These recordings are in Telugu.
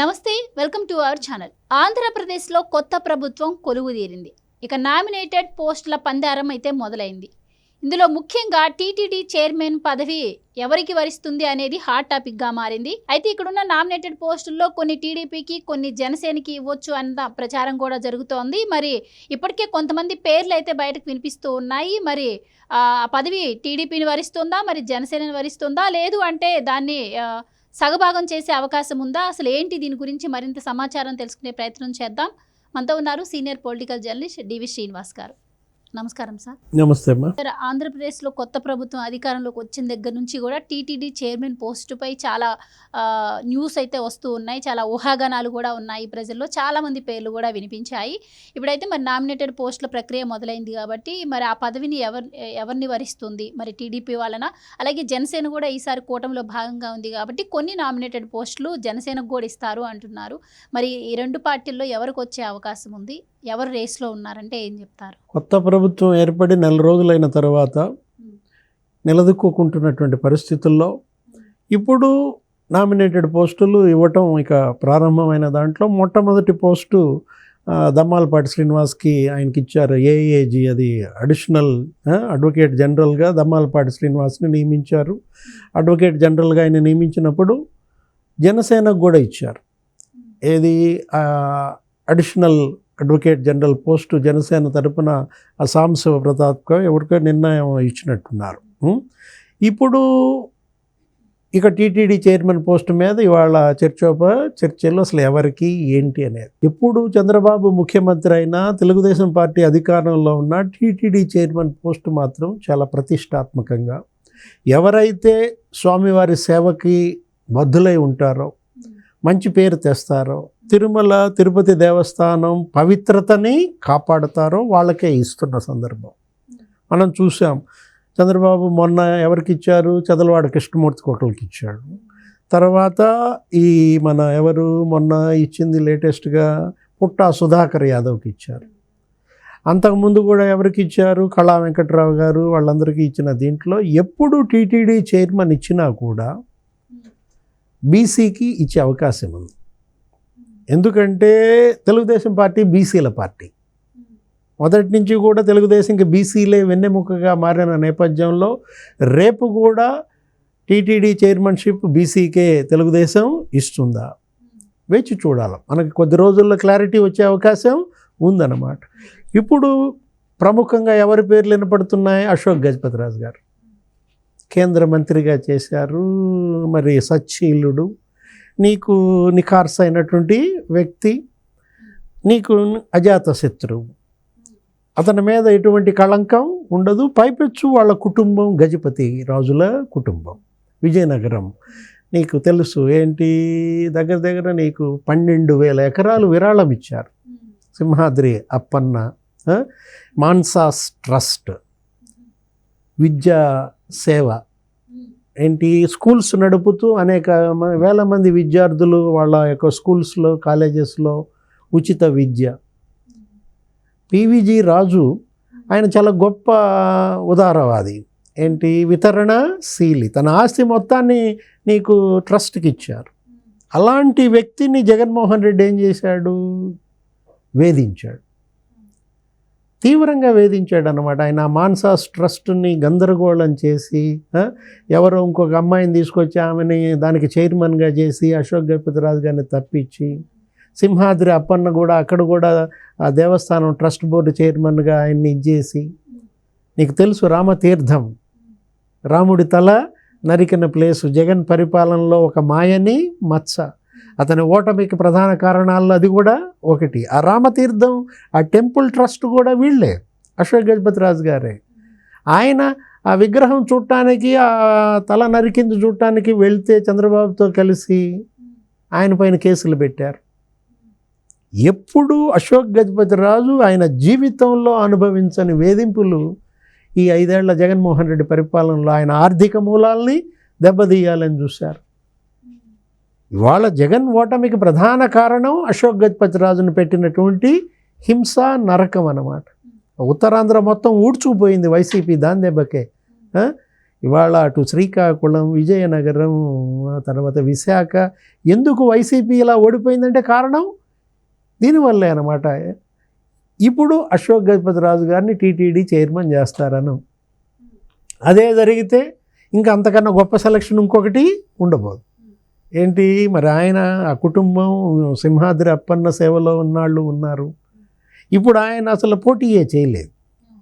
నమస్తే వెల్కమ్ టు అవర్ ఛానల్. ఆంధ్రప్రదేశ్లో కొత్త ప్రభుత్వం కొలువు తీరింది ఇక నామినేటెడ్ పోస్టుల పందారం అయితే మొదలైంది. ఇందులో ముఖ్యంగా టీటీడీ చైర్మన్ పదవి ఎవరికి వరిస్తుంది అనేది హాట్ టాపిక్గా మారింది. అయితే ఇక్కడున్న నామినేటెడ్ పోస్టుల్లో కొన్ని టీడీపీకి కొన్ని జనసేనకి ఇవ్వచ్చు అన్న ప్రచారం కూడా జరుగుతోంది. మరి ఇప్పటికే కొంతమంది పేర్లు అయితే బయటకు వినిపిస్తూ ఉన్నాయి. మరి ఆ పదవి టీడీపీని వరిస్తుందా? మరి జనసేనని వరిస్తుందా? లేదు అంటే దాన్ని సగభాగం చేసే అవకాశం ఉందా? అసలు ఏంటి దీని గురించి మరింత సమాచారం తెలుసుకునే ప్రయత్నం చేద్దాం. మనతో ఉన్నారు senior political journalist DV Srinivas గారు. నమస్కారం సార్. నమస్తే సార్ ఆంధ్రప్రదేశ్లో కొత్త ప్రభుత్వం అధికారంలోకి వచ్చిన దగ్గర నుంచి కూడా టీటీడీ చైర్మన్ పోస్టుపై చాలా న్యూస్ అయితే వస్తూ ఉన్నాయి. చాలా ఊహాగానాలు కూడా ఉన్నాయి ప్రజల్లో. చాలా మంది పేర్లు కూడా వినిపించాయి. ఇప్పుడైతే మరి నామినేటెడ్ పోస్టుల ప్రక్రియ మొదలైంది కాబట్టి మరి ఆ పదవిని ఎవరు ఎవరిని వరిస్తుంది? మరి టీడీపీ వాళ్ళన? అలాగే జనసేన కూడా ఈసారి కూటమిలో భాగంగా ఉంది కాబట్టి కొన్ని నామినేటెడ్ పోస్టులు జనసేనకు కూడా ఇస్తారు అంటున్నారు. మరి ఈ రెండు పార్టీల్లో ఎవరికి వచ్చే అవకాశం ఉంది? ఎవరు రేస్లో ఉన్నారంటే ఏం చెప్తారు? కొత్త ప్రభుత్వం ఏర్పడి నెల రోజులైన తర్వాత నిలదొక్కుంటున్నటువంటి పరిస్థితుల్లో ఇప్పుడు నామినేటెడ్ పోస్టులు ఇవ్వటం ఇక ప్రారంభమైన దాంట్లో మొట్టమొదటి పోస్టు దమ్మాలపాటి శ్రీనివాస్కి ఆయనకి ఇచ్చారు ఏఏజీ అది అడిషనల్ అడ్వకేట్ జనరల్గా దమ్మాలపాటి శ్రీనివాస్ని నియమించారు. అడ్వకేట్ జనరల్గా ఆయన నియమించినప్పుడు జనసేనకు కూడా ఇచ్చారు. ఏది additional advocate general post Janasena తరపున ఆ శివప్రతాప్గా ప్రతాప్కో ఎవరికో నిర్ణయం ఇచ్చినట్టున్నారు. ఇప్పుడు ఇక టీటీడీ చైర్మన్ పోస్ట్ మీద ఇవాళ చర్చోప చర్చల్లో అసలు ఎవరికి ఏంటి అనేది. ఎప్పుడు చంద్రబాబు ముఖ్యమంత్రి అయినా తెలుగుదేశం పార్టీ అధికారంలో ఉన్న టీటీడీ చైర్మన్ పోస్ట్ మాత్రం చాలా ప్రతిష్టాత్మకంగా. ఎవరైతే స్వామివారి సేవకి బద్దులై ఉంటారో మంచి పేరు తెస్తారో. తిరుమల తిరుపతి దేవస్థానం పవిత్రతని కాపాడుతారో వాళ్ళకే ఇస్తున్న సందర్భం. మనం చూసాం. చంద్రబాబు మొన్న ఎవరికి ఇచ్చారు? చదలవాడ కృష్ణమూర్తికి ఒకరికి ఇచ్చాడు. తర్వాత ఈ మన ఎవరు మొన్న ఇచ్చింది లేటెస్ట్గా పుట్టా సుధాకర్ యాదవ్కి ఇచ్చారు. అంతకుముందు కూడా ఎవరికి ఇచ్చారు? కళా వెంకట్రావు గారు వాళ్ళందరికీ ఇచ్చిన దీంట్లో ఎప్పుడు టీటీడీ చైర్మన్ ఇచ్చినా కూడా బీసీకి ఇచ్చే అవకాశం ఉంది. ఎందుకంటే తెలుగుదేశం పార్టీ బీసీల పార్టీ. మొదటి నుంచి కూడా తెలుగుదేశంకి బీసీలే వెన్నెముకగా మారిన నేపథ్యంలో రేపు కూడా టీటీడీ చైర్మన్షిప్ బీసీకే తెలుగుదేశం ఇస్తుందా? వేచి చూడాలి. మనకి కొద్ది రోజుల్లో క్లారిటీ వచ్చే అవకాశం ఉందన్నమాట. ఇప్పుడు ప్రముఖంగా ఎవరి పేర్లు వినపడుతున్నాయి? అశోక్ గజపతిరాజు గారు. కేంద్ర మంత్రిగా చేశారు. మరి సచ్చీలుడు నీకు నిఖార్స్ అయినటువంటి వ్యక్తి నీకు అజాత శత్రువు అతని మీద ఎటువంటి కళంకం ఉండదు. పైపెచ్చు వాళ్ళ కుటుంబం గజపతి రాజుల కుటుంబం విజయనగరం. నీకు తెలుసు ఏంటి? దగ్గర దగ్గర నీకు పన్నెండు వేల ఎకరాలు విరాళం ఇచ్చారు. సింహాద్రి అప్పన్న మాన్సాస్ ట్రస్ట్. విద్యా సేవ. ఏంటి? స్కూల్స్ నడుపుతూ అనేక వేల మంది విద్యార్థులు వాళ్ళ యొక్క స్కూల్స్లో కాలేజెస్లో ఉచిత విద్య. పివిజి రాజు ఆయన చాలా గొప్ప ఉదారవాది. ఏంటి? వితరణ శీలి. తన ఆస్తి మొత్తాన్ని నీకు ట్రస్ట్కి ఇచ్చారు అలాంటి వ్యక్తిని జగన్మోహన్ రెడ్డి ఏం చేశాడు? వేధించాడు. తీవ్రంగా వేధించాడు అనమాట ఆయన మాన్సాస్ ట్రస్ట్ని గందరగోళం చేసి ఎవరో ఇంకొక అమ్మాయిని తీసుకొచ్చి ఆమెని దానికి చైర్మన్గా చేసి అశోక్ గజపతిరాజు గారిని తప్పించి సింహాద్రి అప్పన్న కూడా అక్కడ కూడా ఆ దేవస్థానం ట్రస్ట్ బోర్డు చైర్మన్గా ఆయన్ని ఇచ్చేసి నీకు తెలుసు రామతీర్థం. రాముడి తల నరికిన ప్లేసు. జగన్ పరిపాలనలో ఒక మాయని మత్స అతని ఓటమికి ప్రధాన కారణాల్లో అది కూడా ఒకటి. ఆ రామతీర్థం ఆ టెంపుల్ ట్రస్ట్ కూడా వీళ్ళే అశోక్ గజపతిరాజు గారే. ఆయన ఆ విగ్రహం చూడటానికి ఆ తల నరికింది చూడటానికి వెళ్తే చంద్రబాబుతో కలిసి ఆయన పైన కేసులు పెట్టారు. ఎప్పుడు అశోక్ గజపతిరాజు ఆయన జీవితంలో అనుభవించని వేధింపులు ఈ ఐదేళ్ళ జగన్మోహన్ రెడ్డి పరిపాలనలో ఆయన ఆర్థిక మూలాల్ని దెబ్బతీయాలని చూశారు. ఇవాళ జగన్ ఓటమికి ప్రధాన కారణం అశోక్ గజపతిరాజును పెట్టినటువంటి హింస నరకం అన్నమాట. ఉత్తరాంధ్ర మొత్తం ఊడ్చుకుపోయింది వైసీపీ దాని దెబ్బకే ఇవాళ అటు శ్రీకాకుళం విజయనగరం ఆ తర్వాత విశాఖ ఎందుకు వైసీపీ ఇలా ఓడిపోయిందంటే కారణం? దీనివల్లే అనమాట ఇప్పుడు అశోక్ గజపతి రాజు గారిని టీటీడీ చైర్మన్ చేస్తారను. అదే జరిగితే ఇంకా అంతకన్నా గొప్ప సెలక్షన్ ఇంకొకటి ఉండబోదు. ఏంటి? మరి ఆయన ఆ కుటుంబం సింహాద్రి అప్పన్న సేవలో ఉన్నాళ్ళు ఉన్నారు. ఇప్పుడు ఆయన అసలు పోటీయే చేయలేదు.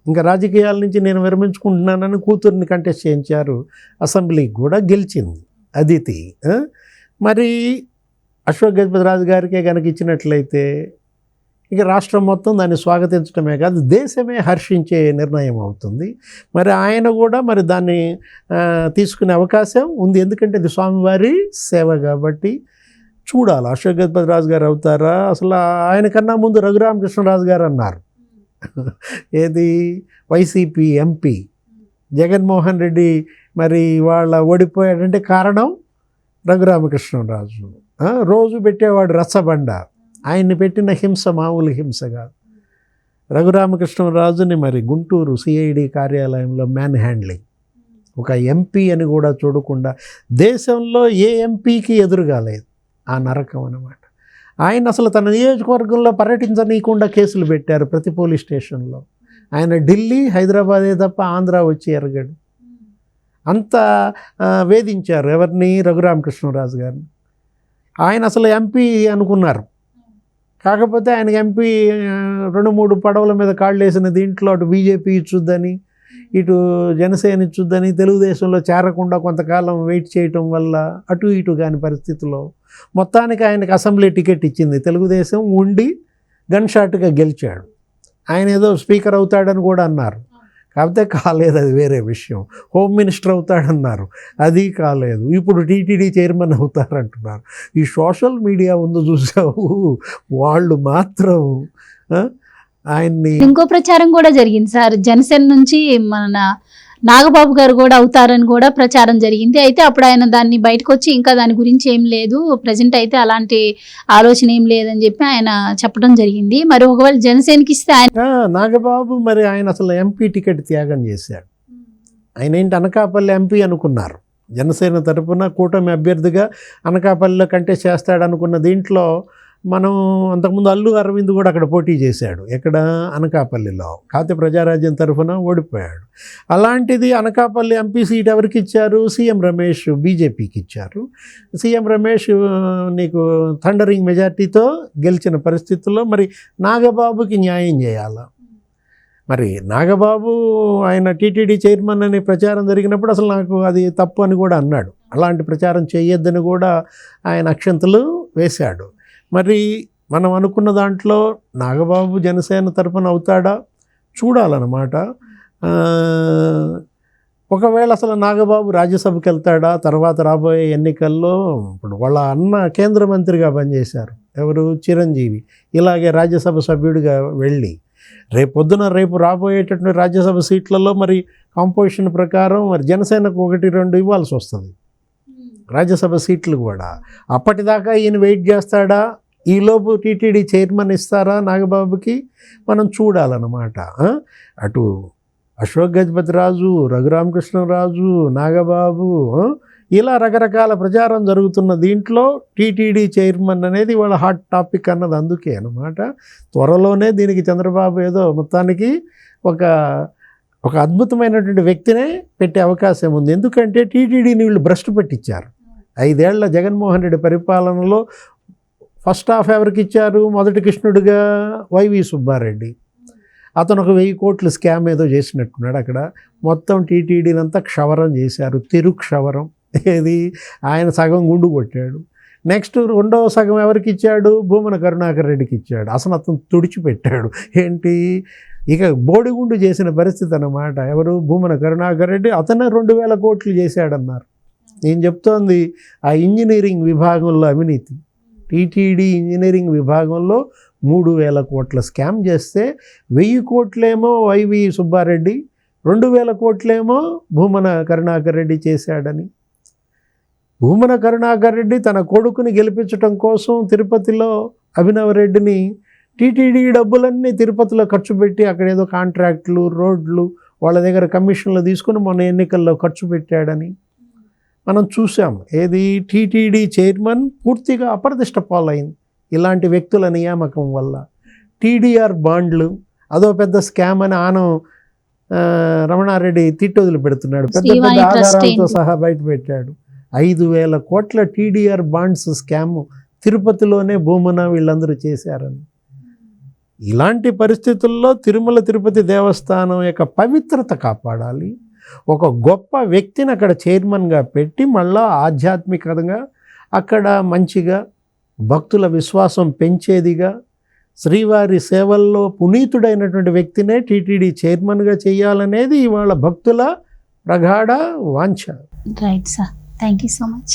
ఇంకా రాజకీయాల నుంచి నేను విరమించుకుంటున్నానని కూతుర్ని కంటెస్ట్ చేయించారు. అసెంబ్లీకి కూడా గెలిచింది. అదితి మరి అశోక్ గజపతి రాజు గారికే కనుక ఇచ్చినట్లయితే ఇక రాష్ట్రం మొత్తం దాన్ని స్వాగతించడమే కాదు దేశమే హర్షించే నిర్ణయం అవుతుంది. మరి ఆయన కూడా మరి దాన్ని తీసుకునే అవకాశం ఉంది. ఎందుకంటే ఇది స్వామివారి సేవ కాబట్టి చూడాలి. అశోక్ గజపతి రాజు గారు అవుతారా? అసలు ఆయన కన్నా ముందు రఘురామకృష్ణరాజు గారు అన్నారు. ఏది? YCP MP. జగన్మోహన్ రెడ్డి మరి వాళ్ళ ఓడిపోయాడంటే కారణం రఘురామకృష్ణరాజు. రోజు పెట్టేవాడు రచ్చబండ ఆయన్ని పెట్టిన హింస మామూలు హింస కాదు. రఘురామకృష్ణరాజుని మరి గుంటూరు సిఐడి కార్యాలయంలో మ్యాన్ హ్యాండ్లింగ్ ఒక ఎంపీ అని కూడా చూడకుండా దేశంలో ఏ ఎంపీకి ఎదురుగాలేదు ఆ నరకం అన్నమాట. ఆయన అసలు తన నియోజకవర్గంలో పర్యటించనీయకుండా కేసులు పెట్టారు ప్రతి పోలీస్ స్టేషన్లో. ఆయన ఢిల్లీ హైదరాబాదే తప్ప ఆంధ్ర వచ్చి ఎరగడు. అంత వేధించారు ఎవరిని? రఘురామకృష్ణరాజు గారిని. ఆయన అసలు ఎంపీ అనుకున్నారు. కాకపోతే ఆయనకి ఎంపీ రెండు మూడు పడవల మీద కాళ్ళు వేసిన దీంట్లో అటు బీజేపీ ఇచ్చుద్దని ఇటు జనసేన ఇచ్చుద్దని తెలుగుదేశంలో చేరకుండా కొంతకాలం వెయిట్ చేయటం వల్ల అటు ఇటు కాని పరిస్థితిలో మొత్తానికి ఆయనకు అసెంబ్లీ టికెట్ ఇచ్చింది. తెలుగుదేశం ఉండి గన్ షాట్గా గెలిచాడు. ఆయన ఏదో స్పీకర్ అవుతాడని కూడా అన్నారు. కాకపోతే కాలేదు అది వేరే విషయం. హోమ్ మినిస్టర్ అవుతాడన్నారు. అది కాలేదు. ఇప్పుడు టీటీడీ చైర్మన్ అవుతారంటున్నారు. ఈ సోషల్ మీడియా ఉంది చూసావు వాళ్ళు మాత్రం ఆయన్ని ఇంకో ప్రచారం కూడా జరిగింది సార్. జనసేన నుంచి మన నాగబాబు గారు కూడా అవుతారని కూడా ప్రచారం జరిగింది. అయితే అప్పుడు ఆయన దాన్ని బయటకు వచ్చి ఇంకా దాని గురించి ఏం లేదు ప్రజెంట్ అయితే అలాంటి ఆలోచన ఏం లేదని చెప్పి ఆయన చెప్పడం జరిగింది. మరి ఒకవేళ జనసేనకి ఇస్తే ఆయన నాగబాబు మరి ఆయన అసలు ఎంపీ టికెట్ త్యాగం చేశాడు. ఆయన ఏంటి అనకాపల్లి ఎంపీ అనుకున్నారు. జనసేన తరపున కూటమి అభ్యర్థిగా అనకాపల్లిలో కంటే చేస్తాడు అనుకున్న దీంట్లో మనం అంతకుముందు అల్లు అరవింద్ కూడా అక్కడ పోటీ చేశాడు. ఎక్కడ? అనకాపల్లిలో. కాకపోతే ప్రజారాజ్యం తరఫున ఓడిపోయాడు. అలాంటిది అనకాపల్లి ఎంపీ సీట్ ఎవరికి ఇచ్చారు? సీఎం రమేష్ బీజేపీకి ఇచ్చారు. సీఎం రమేష్ నీకు థండరింగ్ మెజార్టీతో గెలిచిన పరిస్థితుల్లో మరి నాగబాబుకి న్యాయం చేయాలా? మరి నాగబాబు ఆయన టీటీడీ చైర్మన్ అనే ప్రచారం జరిగినప్పుడు అసలు నాకు అది తప్పు అని కూడా అన్నాడు. అలాంటి ప్రచారం చేయొద్దని కూడా ఆయన అక్షంతలు వేశాడు. మరి మనం అనుకున్న దాంట్లో నాగబాబు జనసేన తరపున అవుతాడా? చూడాలన్నమాట. ఒకవేళ అసలు నాగబాబు రాజ్యసభకి వెళ్తాడా? తర్వాత రాబోయే ఎన్నికల్లో ఇప్పుడు వాళ్ళ అన్న కేంద్ర మంత్రిగా పనిచేశారు. ఎవరు? చిరంజీవి. ఇలాగే రాజ్యసభ సభ్యుడిగా వెళ్ళి రేపు పొద్దున రేపు రాబోయేటటువంటి రాజ్యసభ సీట్లలో మరి కాంపోజిషన్ ప్రకారం మరి జనసేనకు ఒకటి రెండు ఇవ్వాల్సి వస్తుంది. రాజ్యసభ సీట్లు కూడా. అప్పటిదాకా ఈయన వెయిట్ చేస్తాడా? ఈలోపు టీటీడీ చైర్మన్ ఇస్తారా నాగబాబుకి? మనం చూడాలన్నమాట. అటు అశోక్ గజపతి రాజు రఘురామకృష్ణరాజు నాగబాబు ఇలా రకరకాల ప్రచారం జరుగుతున్న దీంట్లో టీటీడీ చైర్మన్ అనేది వాళ్ళ హాట్ టాపిక్ అన్నది అందుకే అనమాట త్వరలోనే దీనికి చంద్రబాబు ఏదో మొత్తానికి ఒక ఒక అద్భుతమైనటువంటి వ్యక్తినే పెట్టే అవకాశం ఉంది. ఎందుకంటే టీటీడీని వీళ్ళు భ్రష్టు పెట్టించారు ఐదేళ్ళ జగన్మోహన్ రెడ్డి పరిపాలనలో ఫస్ట్ హాఫ్ ఎవరికి ఇచ్చారు? మొదటి కృష్ణుడిగా వైవి సుబ్బారెడ్డి. అతను ఒక వెయ్యి కోట్లు స్కామ్ ఏదో చేసినట్టున్నాడు అక్కడ. మొత్తం టీటీడీలంతా క్షవరం చేశారు. తిరు క్షవరం ఏది? ఆయన సగం గుండు కొట్టాడు. నెక్స్ట్ రెండవ సగం ఎవరికి ఇచ్చాడు? భూమన కరుణాకర్ రెడ్డికి ఇచ్చాడు. అసలు అతను తుడిచిపెట్టాడు. ఏంటి? ఇక బోడిగుండు చేసిన పరిస్థితి అన్నమాట. ఎవరు? భూమన కరుణాకర్ రెడ్డి. అతనే రెండు వేల కోట్లు చేశాడన్నారు. నేను చెప్తోంది? ఆ ఇంజనీరింగ్ విభాగంలో అవినీతి. టీటీడీ ఇంజనీరింగ్ విభాగంలో మూడు వేల కోట్ల స్కామ్ చేస్తే వెయ్యి కోట్లేమో వైవి సుబ్బారెడ్డి రెండు వేల కోట్లేమో భూమన కరుణాకర్ రెడ్డి చేశాడని. భూమన కరుణాకర్ రెడ్డి తన కొడుకుని గెలిపించడం కోసం తిరుపతిలో అభినవ రెడ్డిని టీటీడీ డబ్బులన్నీ తిరుపతిలో ఖర్చు పెట్టి అక్కడ ఏదో కాంట్రాక్ట్లు రోడ్లు వాళ్ళ దగ్గర కమిషన్లు తీసుకుని మొన్న ఎన్నికల్లో ఖర్చు పెట్టాడని. మనం చూసాం ఏది? టీటీడీ చైర్మన్ పూర్తిగా అప్రదిష్ట పాలైంది. ఇలాంటి వ్యక్తుల నియామకం వల్ల. టీడీఆర్ బాండ్లు అదో పెద్ద స్కామ్ అని ఆనం రమణారెడ్డి తిట్టి వదిలిపెడుతున్నాడు. పెద్ద పెద్ద ఆధారాలతో? సహా బయట పెట్టాడు. ఐదు వేల కోట్ల టీడీఆర్ బాండ్స్ స్కామ్ తిరుపతిలోనే భూమున వీళ్ళందరూ చేశారని. ఇలాంటి పరిస్థితుల్లో తిరుమల తిరుపతి దేవస్థానం యొక్క పవిత్రత కాపాడాలి. ఒక గొప్ప వ్యక్తిని అక్కడ చైర్మన్గా పెట్టి మళ్ళా ఆధ్యాత్మికంగా అక్కడ మంచిగా భక్తుల విశ్వాసం పెంచేదిగా శ్రీవారి సేవల్లో పునీతుడైనటువంటి వ్యక్తినే టీటీడీ చైర్మన్గా చేయాలనేది ఇవాళ భక్తుల ప్రగాఢ వాంఛ. Right sir thank you so much